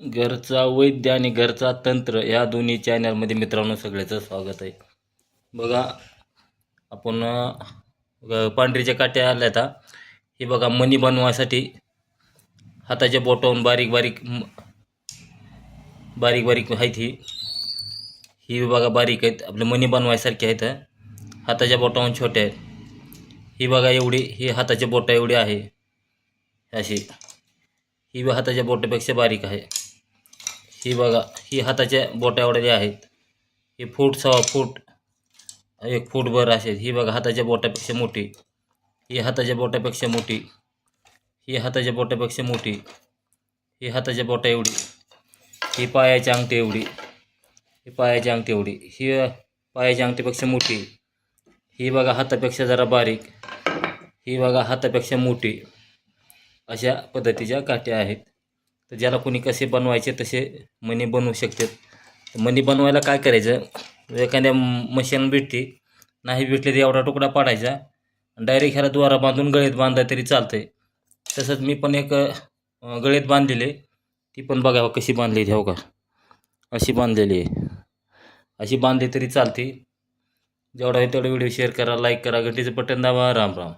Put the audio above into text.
घरचा वैद्य आणि घरचा तंत्र या दोन्ही चॅनलमध्ये मित्रांनो सगळ्याचं स्वागत आहे. बघा आपण पांढरीच्या काट्या आल्या आता हे बघा मणी बनवायसाठी हाताच्या बोटावून बारीक बारीक बारीक बारीक आहेत ही. ही बघा बारीक आहेत. आपले मणी बनवायसारखे आहेत हाताच्या बोटावून छोटे आहेत. ही बघा एवढी ही हाताच्या बोटा एवढी आहे. अशी. ही बी हाताच्या बोटापेक्षा बारीक आहे. ही बघा ही हाताच्या बोटा एवढ्या आहेत ही फूट सव्वा फूट एक फूटभर असे ही बघा हाताच्या बोटापेक्षा मोठी. ही हाताच्या बोटापेक्षा मोठी. ही हाताच्या बोटापेक्षा मोठी. ही हाताच्या बोटा एवढी. ही पायाची अंगठी एवढी. ही पायाची अंगठी एवढी. ही पायाच्या अंगठीपेक्षा मोठी. ही बघा हातापेक्षा जरा बारीक. ही बघा हातापेक्षा मोठी. अशा पद्धतीच्या काठ्या आहेत. तर ज्याला कोणी कसे बनवायचे तसे मणी बनवू शकतात. मणी बनवायला काय करायचं? एखाद्या मशीन भेटते नाही भेटले तर एवढा तुकडा पाडायचा. डायरेक्ट ह्याला द्वारा बांधून गळीत बांधला तरी चालतंय. तसंच मी पण एक अं, बांधलेले. ती पण बघावं कशी बांधली हो का? अशी बांधलेली आहे. अशी बांधली तरी चालते जेवढा होईल तेवढा व्हिडिओ शेअर करा लाईक करा घंटीचं बटन दाबा. राम राम.